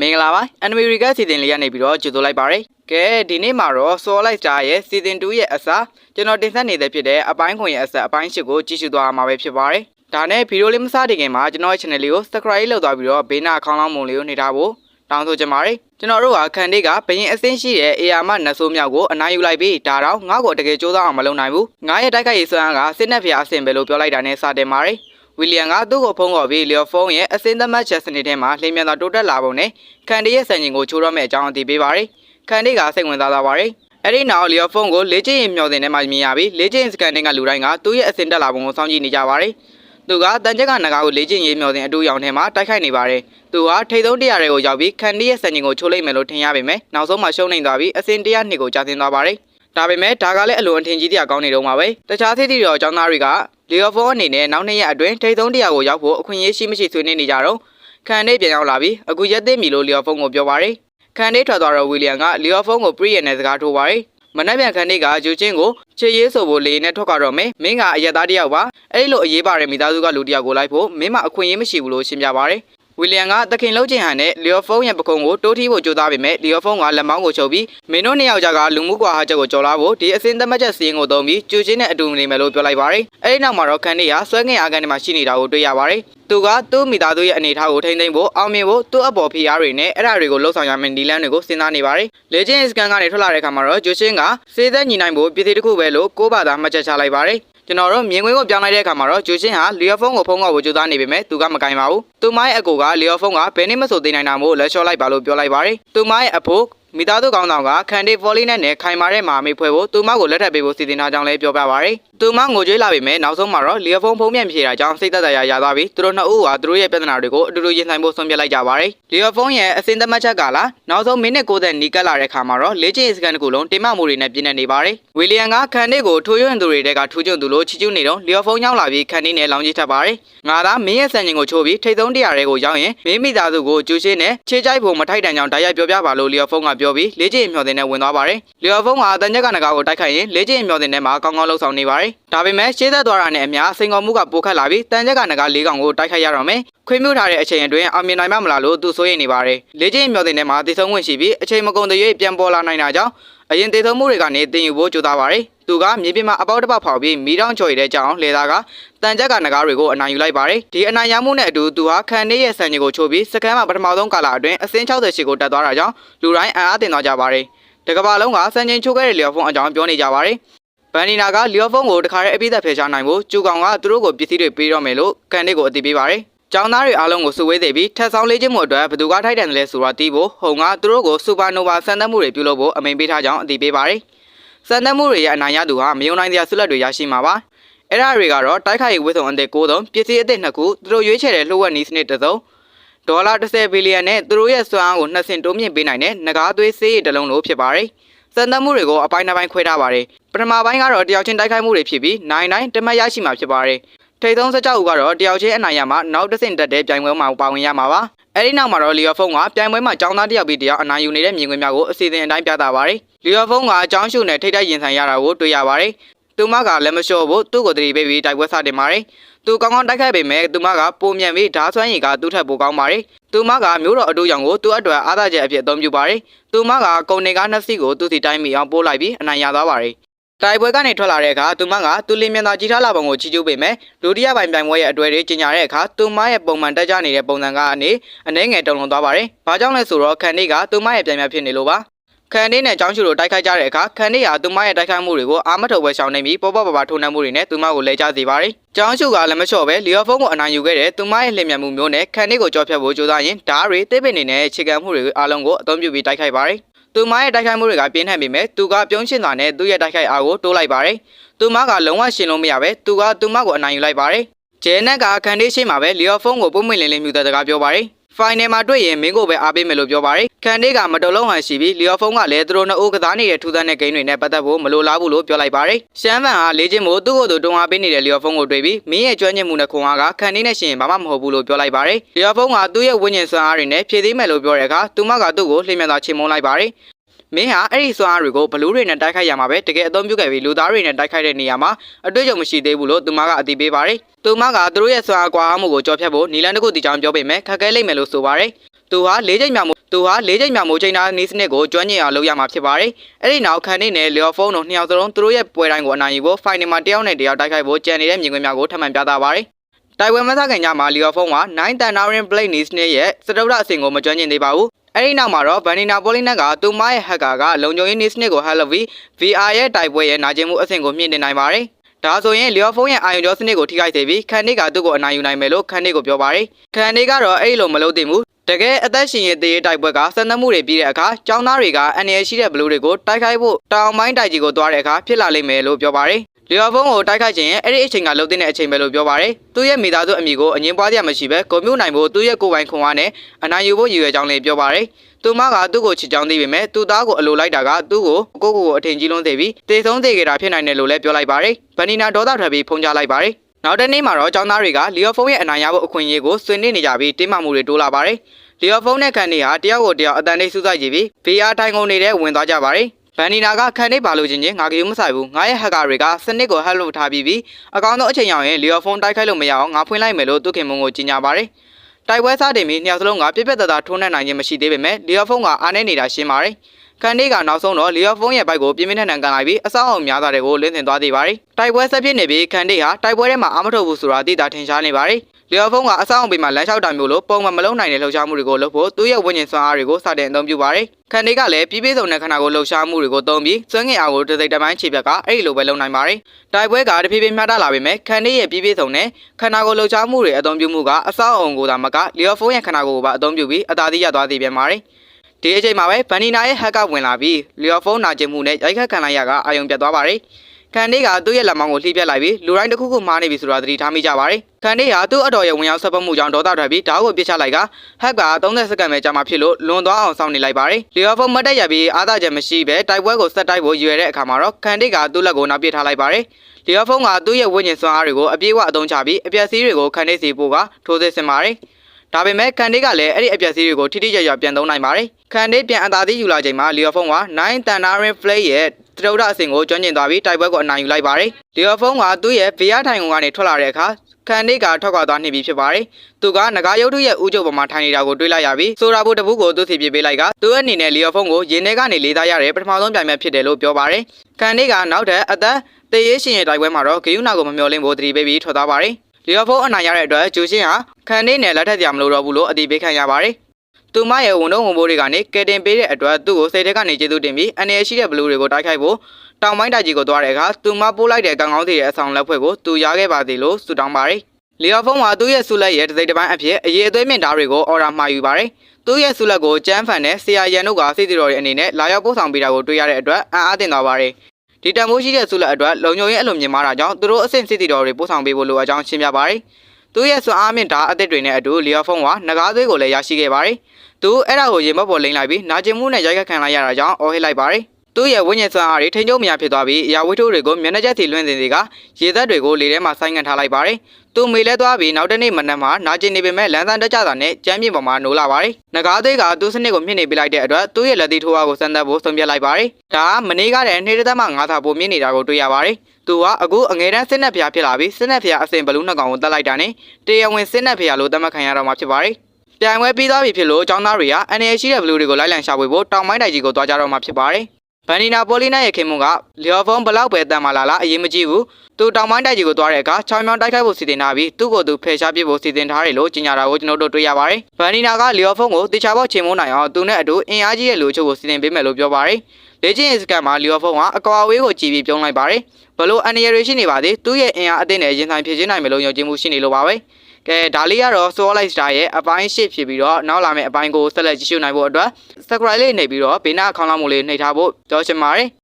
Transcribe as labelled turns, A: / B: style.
A: မင်္ဂလာပါ Anime Recap စီစဉ်လေးရနေပြီးတော့ကြိုဆိုလိုက်ပါရယ်ကဲဒီနေ့မှာတော့ Soul Light Star ရဲ့ Season 2ရဲ့အစားကျွန်တော်တင်ဆက်နေတဲ့ဖြစ်တဲ့အပိုင်းခွင်ရဲ့အဆက်အပိုင်း၈ကိုကြည့်ရှုသွားမှာပဲဖြစ်ပါတယ်ဒါနဲ့ဗီဒီယိုလေးမစတင်ခင်မှာကျွန်တော်ရဲ့ channel လေးကို subscribe လုပ်သွားပြီးတော့ဘေးနာအခေါင်းလောင်းမုံလေးကိုနှိပ်ထားဖို့တောင်းဆိုချင်ပါတယ်ကျွန်တော်တို့ကခန်ဒေးကဘရင်အစင်းရှိတဲ့အေယာမနတ်ဆိုးမြောက်ကိုအနားယူလိုက်ပြီးဒါတော့ငါ့ကိုတကယ်စူးစမ်းအောင်မလုပ်နိုင်ဘူးငါရဲ့တိုက်ခိုက်ရေးစွမ်းအားကစစ်နက်ဖျားအဆင်ပဲလို့ပြောလိုက်တာနဲ့စတင်ပါတယ် ဝီလီယံကသူ့ကိုဖုန်းခေါ်ပြီးလျော်ဖုန်းရဲ့အစင်းသမတ်ချက်စနစ်ထဲမှာလျင်မြန်စွာတိုးတက်လာပုံနဲ့ခန်ဒေးရဲ့စံချိန်ကိုချိုးတော့မဲ့အကြောင်းအသိပေးပါတယ်ခန်ဒေးကစိတ်ဝင်စားသွားပါတယ်အဲ့ဒီနောက်လျော်ဖုန်းကိုလေ့ကျင့်ရင်မျှော်စင်ထဲမှာမြင်ရပြီးလေ့ကျင့်စကန်တင်ကလူတိုင်းကသူ့ရဲ့အစင်တက်လာပုံကိုစောင့်ကြည့်နေကြပါတယ်သူကတန်ချက်ကနဂါကိုလေ့ကျင့်ရေးမျှော်စင်အတူရောင်ထဲမှာတိုက်ခိုက်နေပါတယ်သူဟာထိတ်သုံးတရားတွေကိုရောက်ပြီးခန်ဒီရဲ့စံချိန်ကိုချိုးလိုက်မယ်လို့ထင်ရပေမဲ့နောက်ဆုံးမှရှုံးနေသွားပြီးအစင်တရားနှစ်ကိုကြာဆင်းသွားပါတယ် ဒါပေမဲ့ဒါကလည်းအလွန်အထင်ကြီးတရားကောင်းနေတော့မှာပဲတခြားသီးသီးတော်အကြောင်းသားတွေကလီယိုဖုန်းအနေနဲ့နောက်နှစ်ရက်အတွင်းထိတ်သုံးတရားကိုရောက်ဖို့အခွင့်အရေးရှိမရှိဆွေးနွေးနေကြတော့ခန်နေပြန်ရောက်လာပြီးအခုရက်သိမ့်ပြီလို့လီယိုဖုန်းကိုပြောပါတယ်ခန်နေထွက်သွားတော့ဝီလီယံကလီယိုဖုန်းကိုပရိယန်နဲ့စကားထိုးပါတယ်မနက်ပြန်ခန်နေကဂျူချင်းကိုချေရေးဆိုဖို့လေနဲ့ထွက်ကြတော့မယ်မင်းကအရက်သားတယောက်ပါအဲ့ဒီလိုအရေးပါတဲ့မိသားစုကလူတယောက်ကိုလိုက်ဖို့မင်းမအခွင့်အရေးမရှိဘူးလို့ရှင်းပြပါတယ် ဝီလီယံကတခင်လုံးချင်းဟန်နဲ့လီယိုဖုန်းရဲ့ပကုံကိုတိုးထီးဖို့ကြိုးစားပေမဲ့လီယိုဖုန်းကလက်မောင်းကိုချုပ်ပြီးမင်းတို့နှစ်ယောက်ကြားကလူမှုကွာဟာချက်ကိုကြော်လာဖို့ဒီအစင်းသမတ်ချက်စီးရင်ကိုသုံးပြီးကျူချင်းနဲ့အတူနေမယ်လို့ပြောလိုက်ပါတယ်။အဲဒီနောက်မှာတော့ခန်နေကဆွဲငင်အားကန်ထဲမှာရှိနေတာကိုတွေ့ရပါတယ်။သူကသူ့မိသားစုရဲ့အနေအထားကိုထိမ့်သိမ့်ဖို့အောင်မြင်ဖို့သူ့အပေါ်ဖိအားတွေနဲ့အဲ့ဒါတွေကိုလှုပ်ဆောင်ရမယ့်နီလန်းတွေကိုစဉ်းစားနေပါတယ်။လေဂျင်းစကန်ကနေထွက်လာတဲ့အခါမှာတော့ဂျိုရှင်းကစေသက်ညီနိုင်ဖို့ပြည်သေးတစ်ခုပဲလို့ကိုးပါသာမှတ်ချက်ချလိုက်ပါတယ်။ ကျွန်တော်တို့မြင်ကွင်းကိုပြောင်းလိုက်တဲ့အခါမှာတော့ဂျိုရှင်းဟာလီယိုဖုန်းကိုဖုန်းကောက်ဖို့ကြိုးစားနေပေမဲ့သူကမကင်ပါဘူး။သူမရဲ့အကိုကလီယိုဖုန်းကဘယ်နည်းမဆိုသိနိုင်တာမို့လက်လျှော့လိုက်ပါလို့ပြောလိုက်ပါတယ်။သူမရဲ့အဖိုး မိသားစုကောင်းဆောင်ကခန်ဒီဖော်လီနဲ့နဲ့ခိုင်မာတဲ့မာမေဖွဲ့ဖို့သူမကိုလက်ထပ်ပေးဖို့စီစဉ်ထားကြောင်းလည်းပြောပြပါရယ်။သူမငိုကြွေးလာပေမဲ့နောက်ဆုံးမှာတော့လီယိုဖုန်းဖုန်းပြန်ဖြေတာကြောင့်စိတ်သက်သာရာရသွားပြီးသူတို့နှစ်ဦးကသူတို့ရဲ့ပြဿနာတွေကိုအတူတူရင်ဆိုင်ဖို့ဆုံးဖြတ်လိုက်ကြပါရယ်။လီယိုဖုန်းရဲ့အစင်သမတ်ချက်ကလာနောက်ဆုံးမိနစ်90နီးကပ်လာတဲ့ခါမှာတော့လေ့ကျင့်စကန်တစ်ခုလုံးတင်မမှုတွေနဲ့ပြည့်နေနေပါရယ်။ဝီလီယံကခန်ဒီကိုထိုးရွံ့သူတွေတဲကထိုးကျွံ့သူလို့ချီကျူးနေတော့လီယိုဖုန်းရောက်လာပြီးခန်ဒီနဲ့လောင်းကြီးထပ်ပါရယ်။ငါသားမင်းရဲ့စံချိန်ကိုချိုးပြီးထိတ်သုံးတရားတွေကိုရောက်ရင်မင်းမိသားစုကိုကျူရှင်းနဲ့ချေကြိုက်ဖို့မထိုက်တန်ကြောင်တိုက်ရိုက်ပြောပြပါလို့လီယိုဖုန်းကပြောပြီးလေ့ကျင့်မျှော်တင်နဲ့ဝင်သွားပါတယ်။လီယိုဖုန်းကအတန်ချက်ကနဂါကိုတိုက်ခိုက်ရင်လေ့ကျင့်မျှော်တင်ထဲမှာကောင်းကောင်းလှုပ်ဆောင်နေပါတယ်။ဒါပေမဲ့ရှေ့သက်သွားတာနဲ့အမျှစိန်ခေါ်မှုကပိုခတ်လာပြီးတန်ချက်ကနဂါ၄កောင်ကိုတိုက်ခိုက်ရတော့မယ်။ခွင့်ပြုထားတဲ့အချိန်အတွင်းအောင်မြင်နိုင်မှမလားလို့သူစိုးရိမ်နေပါတယ်။လေ့ကျင့်မျှော်တင်ထဲမှာတည်ဆုံးဝင်ရှိပြီးအချိန်မကုန်သေး၍ပြန်ပေါ်လာနိုင်တာကြောင့် အရင်တည်ဆုံးမှုတွေကနေတင်ယူဖို့ကြိုးစားပါတယ်။သူကမြေပြင်မှာအပေါက်တစ်ပေါက်ဖောက်ပြီးမီးတောင်ချော်ရတဲ့ကြောင်လှေသားကတန်ချက်ကနဂါတွေကိုအနိုင်ယူလိုက်ပါတယ်။ဒီအနိုင်ရမှုနဲ့အတူသူဟာခန်နေရဲ့စံချိန်ကိုချိုးပြီးစကန်မှာပထမဆုံးကာလအတွင်းအစင်း68ကိုတက်သွားတာကြောင့်လူတိုင်းအံ့အားသင့်သွားကြပါတယ်။တကဘာလုံးကစံချိန်ချိုးခဲ့တဲ့လျော်ဖုန်းအကြောင်းပြောနေကြပါတယ်။ဗန်နီနာကလျော်ဖုန်းကိုတခါတည်းအပြည့်သက်ဖယ်ရှားနိုင်ဖို့ကျူကောင်ကသူတို့ကိုပစ္စည်းတွေပေးတော့မယ်လို့ကန်တစ်ကိုအသိပေးပါတယ်။ ကျောင်းသားတွေအားလုံးကိုစုဝေးသေးပြီးထက်ဆောင်လေးချင်းမှုအတွက်ဘယ်သူကထိုက်တန်တယ်လဲဆိုတော့တီးဖို့ဟုံကသူတို့ကိုစူပါနိုဗာစံသက်မှုတွေပြုလုပ်ဖို့အမိန့်ပေးထားကြောင်းအသိပေးပါတယ်။စံသက်မှုတွေရဲ့အနိုင်ရသူဟာမယုံနိုင်စရာဆုလက်တွေရရှိမှာပါ။အဲ့ဒါတွေကတော့တိုက်ခိုက်ရေးဝစ်စုံအသစ်9သုံးပစ္စည်းအသစ်2ခုသူတို့ရွေးချယ်တဲ့လှုပ်ဝက်နီးစနစ်တစ်စုံဒေါ်လာ30ဘီလီယံနဲ့သူတို့ရဲ့စွမ်းအားကိုနှစ်ဆင့်တိုးမြင့်ပေးနိုင်တဲ့ငကားသွေးဆေးရည်တစ်လုံးလို့ဖြစ်ပါတယ်။စံသက်မှုတွေကိုအပိုင်းတစ်ပိုင်းခွဲထားပါတယ်။ပထမပိုင်းကတော့တယောက်ချင်းတိုက်ခိုက်မှုတွေဖြစ်ပြီးနိုင်နိုင်တမတ်ရရှိမှာဖြစ်ပါတယ်။ ထိတ်သုံးစကြောက်ဦးကတော့တယောက်ချင်းအနိုင်ရမှာနောက်တစ်ဆင့်တက်တဲ့ပြိုင်ပွဲမှာပါဝင်ရမှာပါ။အဲဒီနောက်မှာတော့လီယိုဖုန်းကပြိုင်ပွဲမှာចောင်းသားတယောက်ပြီးတယောက်အနိုင်ယူနေတဲ့မြင်ကွင်းများကိုအစီအစဉ်အတိုင်းပြသပါတယ်။လီယိုဖုန်းကအကြောင်းရှုနဲ့ထိတ်တိုက်ရင်ဆိုင်ရတာကိုတွေ့ရပါတယ်။သူမကလည်းမလျှော့ဖို့သူ့ကိုတတိပေးပြီးတိုက်ပွဲစတင်ပါတယ်။သူကောင်းကောင်းတိုက်ခိုက်ပေမဲ့သူမကပုံမြန်ပြီးဓာဆွမ်းရည်ကသူ့ထက်ပိုကောင်းပါတယ်။သူမကမျိုးတော်အတူရောင်ကိုသူ့အတွက်အားသာချက်အဖြစ်အသုံးပြုပါတယ်။သူမကကုံနေကားနှစ်စီးကိုသူ့စီတိုင်းမိအောင်ပို့လိုက်ပြီးအနိုင်ရသွားပါတယ်။ တိုက်ပွဲကနေထွက်လာတဲ့အခါသူမကသူလင်းမြန်သာကြီးထားလာပုံကိုချီးကျူးပေမဲ့ဒုတိယပိုင်းပြိုင်ပွဲရဲ့အတွေ့အကြုံကြီးညာတဲ့အခါသူမရဲ့ပုံမှန်တက်ကြနေတဲ့ပုံစံကနေအနှဲငယ်တုံလွန်သွားပါတယ်။ဘာကြောင့်လဲဆိုတော့ခန်နေကသူမရဲ့ပြိုင်ပွဲဖြစ်နေလို့ပါ။ခန်နေနဲ့ចောင်းရှူတို့တိုက်ခိုက်ကြတဲ့အခါခန်နေဟာသူမရဲ့တိုက်ခိုက်မှုတွေကိုအာမထုတ်ပွဲရှောင်နေပြီးပေါ်ပေါ်ပါပါထုံနှံမှုတွေနဲ့သူမကိုလဲကျစေပါတယ်။ចောင်းရှူကလည်းမလျှော့ပဲလီယိုဖုန်းကိုအနိုင်ယူခဲ့တဲ့သူမရဲ့လျင်မြန်မှုမျိုးနဲ့ခန်နေကိုကြော်ဖြတ်ဖို့ကြိုးစားရင်ဓာတ်တွေတိပင်နေနဲ့ခြေကံမှုတွေအားလုံးကိုအသုံးပြုပြီးတိုက်ခိုက်ပါတယ်။ သူမရဲ့တိုက်ခိုက်မှုတွေကပြင်းထန်ပေမဲ့သူကပြုံးရှင်းတာနဲ့သူ့ရဲ့တိုက်ခိုက်အားကိုတိုးလိုက်ပါတယ်။သူမကလုံးဝရှင်လို့မရပဲသူကသူမကိုအနိုင်ယူလိုက်ပါတယ်။ဂျဲနက်ကခန်ဒီရှိမှာပဲလီယိုဖုန်းကိုပုံမှန်လင်းလင်းမြူတဲ့စကားပြောပါတယ်။ final မှာတွေ့ရင်မင်းကိုပဲအားပေးမယ်လို့ပြောပါတယ်။ခန်ဒီကမတော်လုံးဟန်ရှိပြီးလီယိုဖုန်းကလည်းသူတို့နှစ်ဦးကစားနေတဲ့ထူးဆန်းတဲ့ဂိမ်းတွေနဲ့ပတ်သက်ဖို့မလိုလားဘူးလို့ပြောလိုက်ပါတယ်။ရှမ်းဗန်ဟာလေ့ကျင့်ဖို့သူ့ကိုယ်သူတွန်းအားပေးနေတဲ့လီယိုဖုန်းကိုတွေ့ပြီးမင်းရဲ့ကျွမ်းကျင်မှုနဲ့ခွန်အားကခန်ဒီနဲ့ရှင်ရင်ဘာမှမဟုတ်ဘူးလို့ပြောလိုက်ပါတယ်။လီယိုဖုန်းကသူ့ရဲ့ဝိညာဉ်စွမ်းအားတွေနဲ့ဖြည့်သေးမယ်လို့ပြောတဲ့အခါသူမကသူ့ကိုလှည့်မြန်စွာချေမှုန်းလိုက်ပါတယ်။ မင်းဟာအဲ့ဒီစွမ်းအားတွေကိုဘလူးတွေနဲ့တိုက်ခိုက်ရမှာပဲတကယ်အသုံးပြုခဲ့ပြီးလူသားတွေနဲ့တိုက်ခိုက်တဲ့နေရာမှာအတွေ့အကြုံမရှိသေးဘူးလို့သူမကအသိပေးပါတယ်။သူမကသူတို့ရဲ့စွမ်းအားကွာအားမှုကိုကြော်ဖြတ်ဖို့နီလန်တစ်ခုတီချောင်းပြောပေမဲ့ခက်ခဲလိမ့်မယ်လို့ဆိုပါတယ်။သူဟာလေးချိန်မြောက်မှုသူဟာလေးချိန်မြောက်မိုးချိန်သားနီးစနစ်ကိုကျွမ်းကျင်အောင်လုပ်ရမှာဖြစ်ပါတယ်။အဲ့ဒီနောက်ခန်နေနဲ့လျော်ဖုန်းတို့နှစ်ယောက်စလုံးသူတို့ရဲ့ပွဲတိုင်းကိုအနိုင်ယူဖို့ဖိုင်နယ်မှာတယောက်နဲ့တယောက်တိုက်ခိုက်ဖို့ကြံနေတဲ့မြင်ကွင်းများကိုထပ်မံပြသပါတယ်။တိုင်ဝမ်မဆခင်ညမှာလျော်ဖုန်းက9တန်နာရင်ပလိတ်နီးစနစ်ရဲ့စတုဒ္ဓအဆင့်ကိုမကျွမ်းကျင်သေးပါဘူး။ အဲ့ဒီနောက်မှာတော့ဗန်နီနာပိုလီနက်ကသူမရဲ့ဟက်ကာကလုံခြုံရေးနီးစနစ်ကိုဟက်လုပ်ပြီး VR ရဲ့တိုက်ပွဲရဲ့နာကျင်မှုအဆင့်ကိုမြင့်တင်နိုင်ပါတယ်။ဒါဆိုရင်လျော်ဖုန်းရဲ့အာယုံကြောစနစ်ကိုထိခိုက်စေပြီးခန်နေကသူ့ကိုအနိုင်ယူနိုင်မယ်လို့ခန်နေကိုပြောပါတယ်။ခန်နေကတော့အဲ့လိုမလုပ်သင့်ဘူးတကယ်အသက်ရှင်ရဲ့တရေတိုက်ပွဲကစံသမှုတွေပြီးတဲ့အခါចောင်းသားတွေကအန်ရရှိတဲ့ဘလူးတွေကိုတိုက်ခိုက်ဖို့တောင်ပိုင်းတိုက်ကြီးကိုသွားတဲ့အခါဖြစ်လာလိမ့်မယ်လို့ပြောပါတယ် လီယိုဖုန်းကိုတိုက်ခိုက်ခြင်းရဲ့အဲ့ဒီအချိန်ကလှုပ်တဲ့အချိန်ပဲလို့ပြောပါတယ်။သူ့ရဲ့မိသားစုအမိကိုအငင်းပွားကြမရှိပဲကိုမျိုးနိုင်ဖို့သူ့ရဲ့ကိုယ်ပိုင်ခွန်အားနဲ့အနိုင်ယူဖို့ရည်ရွယ်ကြောင်းလည်းပြောပါတယ်။သူမကသူ့ကိုချစ်ကြောင်းသိပေမဲ့သူ့သားကိုအလိုလိုက်တာကသူ့ကိုကိုကိုကိုအထင်ကြီးလွန်းစေပြီးတေဆုံးစေကြတာဖြစ်နိုင်တယ်လို့လည်းပြောလိုက်ပါတယ်။ဗနီနာဒေါသထွက်ပြီးဖုန်းချလိုက်ပါတယ်။နောက်တစ်နေ့မှာတော့ចောင်းသားတွေကလီယိုဖုန်းရဲ့အနိုင်ရဖို့အခွင့်အရေးကိုဆွေးနွေးနေကြပြီးတင်းမာမှုတွေတိုးလာပါတယ်။လီယိုဖုန်းနဲ့ကန်နေဟာတယောက်ကိုတယောက်အတန်လေးစူးစိုက်ကြည့်ပြီး VR ထိုင်ကုန်နေတဲ့ဝင်သွားကြပါတယ်။ ဗန်နီနာကခံနေပါလို့ချင်းချင်းငါကယူမဆိုင်ဘူးငါရဲ့ဟက်ကာတွေကစနစ်ကိုဟက်လုပ်ထားပြီးပြီးအကောင်းဆုံးအချိန်ရောက်ရင်လီယိုဖုန်းတိုက်ခိုက်လို့မရအောင်ငါဖွင့်လိုက်မယ်လို့သူခင်မုံကိုကြီးညာပါတယ်တိုက်ပွဲစားတင်ပြီးနှစ်ယောက်စလုံးကပြက်ပြက်သားသားထိုးနှက်နိုင်ခြင်းမရှိသေးပေမဲ့လီယိုဖုန်းကအားနေနေတာရှင်းပါတယ် ကန်နေကနောက်ဆုံးတော့လီယိုဖုန်းရဲ့ဘိုက်ကိုပြင်းပြင်းထန်ထန်ကန်လိုက်ပြီးအဆောက်အအုံများစွာတွေကိုလင်းဆင်သွားသေးပါတယ်တိုက်ပွဲဆက်ဖြစ်နေပြီးကန်နေဟာတိုက်ပွဲထဲမှာအာမထုတ်ဘူးဆိုတာသိတာထင်ရှားနေပါတယ်လီယိုဖုန်းကအဆောက်အုံဘေးမှာလမ်းလျှောက်တာမျိုးလိုပုံမှန်မလုံးနိုင်တဲ့လှုပ်ရှားမှုတွေကိုလုပ်ဖို့သူ့ရဲ့ဝိညာဉ်စွမ်းအားတွေကိုစတင်အသုံးပြုပါတယ်။ခန်နေကလည်းပြည်ပြည်စုံတဲ့ခန္ဓာကိုယ်လှုပ်ရှားမှုတွေကိုသုံးပြီးစွမ်းငင်အားကိုတစ်စိတ်တစ်ပိုင်းခြေဖြတ်ကအဲ့ဒီလိုပဲလုပ်နိုင်ပါတယ်။တိုက်ပွဲကတဖြည်းဖြည်းမျှတလာပေမဲ့ခန်နေရဲ့ပြည်ပြည်စုံတဲ့ခန္ဓာကိုယ်လှုပ်ရှားမှုတွေအသုံးပြုမှုကအဆောက်အုံကိုသာမကလီယိုဖုန်းရဲ့ခန္ဓာကိုယ်ကိုပါအသုံးပြုပြီးအသာတိရသွားစေပြန်ပါတယ်။ ဒီအချိန်မှာပဲဗန်နီနာရဲ့ဟက်ကဝင်လာပြီးလီယိုဖုန်းနာကျင်မှုနဲ့ရိုက်ခတ်ခံလိုက်ရကအာယုံပြတ်သွားပါတယ်။ကန်ဒေးကသူ့ရဲ့လက်မောင်းကိုလှိပြက်လိုက်ပြီးလူတိုင်းတစ်ခုခုမှားနေပြီဆိုတာသတိထားမိကြပါတယ်။ကန်ဒေးဟာသူ့အတော်ရဲ့ဝင်ရောက်ဆက်ပတ်မှုကြောင့်ဒေါသထွက်ပြီးဓာတ်ကိုပစ်ချလိုက်ကဟက်က30စက္ကန့်ပဲကြာမှဖြစ်လို့လွန်သွားအောင်စောင့်နေလိုက်ပါတယ်။လီယိုဖုန်းမတက်ရပြီးအားသာချက်မရှိပဲတိုက်ပွဲကိုဆက်တိုက်ဖို့ရွယ်တဲ့အခါမှာတော့ကန်ဒေးကသူ့လက်ကိုနောက်ပစ်ထားလိုက်ပါတယ်။လီယိုဖုန်းကသူ့ရဲ့ဝိညာဉ်စွမ်းအားတွေကိုအပြည့်အဝအသုံးချပြီးအပြက်စီးတွေကိုကန်ဒေးစီပို့ကထိုးစစ်ဆင်ပါတယ်။ ဒါပေမဲ့ကန်ဒေးကလည်းအဲ့ဒီအပြက်စီးတွေကိုထိထိရရပြန်သုံးနိုင်ပါတယ်။ကန်ဒေးပြန်အသာသေးယူလာချိန်မှာလီယိုဖုန်းက9တန်နာရင်ဖလေးရဲ့တရုတ်အဆင်ကိုကျွမ်းကျင်သွားပြီးတိုက်ပွဲကိုအနိုင်ယူလိုက်ပါတယ်။လီယိုဖုန်းကသူ့ရဲ့ VR ထိုင်ကုန်ကနေထွက်လာတဲ့အခါကန်ဒေးကထွက်ခွာသွားနေပြီဖြစ်ပါတယ်။သူကငကားရုပ်ထုရဲ့ဥကြုပ်ပေါ်မှာထိုင်နေတာကိုတွေးလိုက်ရပြီးဆိုတာဘူးတပူးကိုသူ့စီပြေးပေးလိုက်ကသူ့အနေနဲ့လီယိုဖုန်းကိုရင်ထဲကနေလေးသားရတဲ့ပထမဆုံးပြိုင်ပွဲဖြစ်တယ်လို့ပြောပါတယ်။ကန်ဒေးကနောက်ထပ်အသက်တေးရေးရှင်ရဲ့တိုက်ပွဲမှာတော့ဂယုနာကိုမမျှော်လင့်ဖို့တတိပေးပြီးထွက်သွားပါတယ်။ လီယိုဖုန်းအနိုင်ရတဲ့အတွက်ဂျူရှင်ဟာကန်ဒေးနဲ့လက်ထက်ကြမလို့တော့ဘူးလို့အတိပေးခံရပါတယ်။သူမရဲ့ဝန်တော့ဝန်ဘိုးတွေကနေကယ်တင်ပေးတဲ့အတွက်သူ့ကိုစိတ်ထဲကနေကျေးဇူးတင်ပြီးအနေရရှိတဲ့ဘလူးတွေကိုတိုက်ခိုက်ဖို့တောင်ပိုင်းတိုက်ကြီးကိုသွားတဲ့အခါသူမပိုးလိုက်တဲ့ကံကောင်းစီရဲ့အဆောင်လက်ဖွဲ့ကိုသူရခဲ့ပါသေးလို့ဆုတောင်းပါတယ်။လီယိုဖုန်းကသူ့ရဲ့ဆုလက်ရဲ့တစ်စိတ်တစ်ပိုင်းအဖြစ်အရေးအသွေးမြင့်ဓာတ်တွေကိုအော်ဒါမှာယူပါတယ်။သူ့ရဲ့ဆုလက်ကိုကျန်းဖန်တဲ့ဆရာရန်တို့ကစိတ်တော်ရဲ့အနေနဲ့လာရောက်ပို့ဆောင်ပေးတာကိုတွေ့ရတဲ့အတွက်အံ့အားသင့်သွားပါတယ်။ ဒီတန်ဖိုးရှိတဲ့ဆုလက်အတွက်လုံခြုံရေးအလွန်မြင့်မားတာကြောင့်သူတို့အဆင့်စိတ်တော်တွေပို့ဆောင်ပေးဖို့လိုအပ်ကြောင်းရှင်းပြပါတယ်။သူ့ရဲ့စွမ်းအားမြင့်ဓာတ်အသစ်တွေနဲ့အတူလီယိုဖုန်းကငကားသွေးကိုလည်းရရှိခဲ့ပါတယ်။သူအဲ့ဒါကိုရေမက်ပေါ်လိမ့်လိုက်ပြီးနာကျင်မှုနဲ့ရိုက်ခတ်ခံလိုက်ရတာကြောင့်အော်ဟစ်လိုက်ပါတယ်။ သူ့ရဲ့ဝိညာဉ်စွမ်းအားတွေထိန်းချုပ်မရဖြစ်သွားပြီးအရာဝတ္ထုတွေကိုမျက်နှာချက်စီလွှင့်တင်တွေကရေသက်တွေကိုလေထဲမှာဆိုင်းငံ့ထားလိုက်ပါတယ်။သူမေလဲသွားပြီးနောက်တနေ့မနက်မှာနာကျင်နေပေမဲ့လမ်းစမ်းတက်ကြတာနဲ့ကြမ်းပြင်ပေါ်မှာနိုးလာပါတယ်။ငကားသေးကသူ့စနစ်ကိုမြင့်နေပြလိုက်တဲ့အတွက်သူ့ရဲ့လက်သီးထိုးအားကိုစမ်းသပ်ဖို့ဆုံးဖြတ်လိုက်ပါတယ်။ဒါကမနေ့ကတည်းကနေ့တစ်သက်မှငါးသာပိုမြင့်နေတာကိုတွေ့ရပါတယ်။သူကအခုအငယ်တန်းစစ်နက်ဖျားဖြစ်လာပြီးစစ်နက်ဖျားအစင်ဘလူးနှစ်ကောင်ကိုတက်လိုက်တာနဲ့တရားဝင်စစ်နက်ဖျားလို့သတ်မှတ်ခံရတော့မှာဖြစ်ပါတယ်။ပြိုင်ပွဲပြီးသွားပြီဖြစ်လို့ចောင်းသားတွေကအန်ရရှိတဲ့ဘလူးတွေကိုလိုက်လံရှာဖွေဖို့တောင်ပိုင်းတိုက်ကြီးကိုသွားကြတော့မှာဖြစ်ပါတယ်။ ဗန်နီနာပိုလီနာရဲ့ခင်မွန်းကလျော်ဖုန်းဘလောက်ပဲတန်မာလာလားအရေးမကြီးဘူး။သူတောင်ပိုင်းတိုက်ကြီးကိုသွားတဲ့အခါချောင်းမြောင်းတိုက်ခိုက်ဖို့စီစဉ်ထားပြီးသူ့ကိုယ်သူဖယ်ရှားပစ်ဖို့စီစဉ်ထားတယ်လို့ကြေညာတာကိုကျွန်တော်တို့တွေ့ရပါတယ်။ဗန်နီနာကလျော်ဖုန်းကိုတေချာပေါက်ချိန်မုန်းနိုင်အောင်သူနဲ့အတူအင်အားကြီးရဲ့လူချို့ကိုစီစဉ်ပေးမယ်လို့ပြောပါတယ်။လေ့ကျင့်ရေးစကန်မှာလျော်ဖုန်းကအကွာအဝေးကိုကြည်ပြီးပြုံးလိုက်ပါတယ်။ဘလို့အန်ရရရှိနေပါသေးသူ့ရဲ့အင်အားအသင်းနဲ့ရင်ဆိုင်ဖြစ်ချင်းနိုင်မယ်လို့ယုံကြည်မှုရှိနေလို့ပါပဲ။ ကဲဒါလေးကတော့ Soul Light Star ရဲ့အပိုင်း၈ဖြစ်ပြီးတော့နောက်လာမယ့်အပိုင်းကိုဆက်လက်ကြည့်ရှုနိုင်ဖို့အတွက် subscribe လေးနှိပ်ပြီးတော့ဘေးနားအခေါင်းလောက်မို့လေးနှိပ်ထားဖို့ပြောချင်ပါတယ်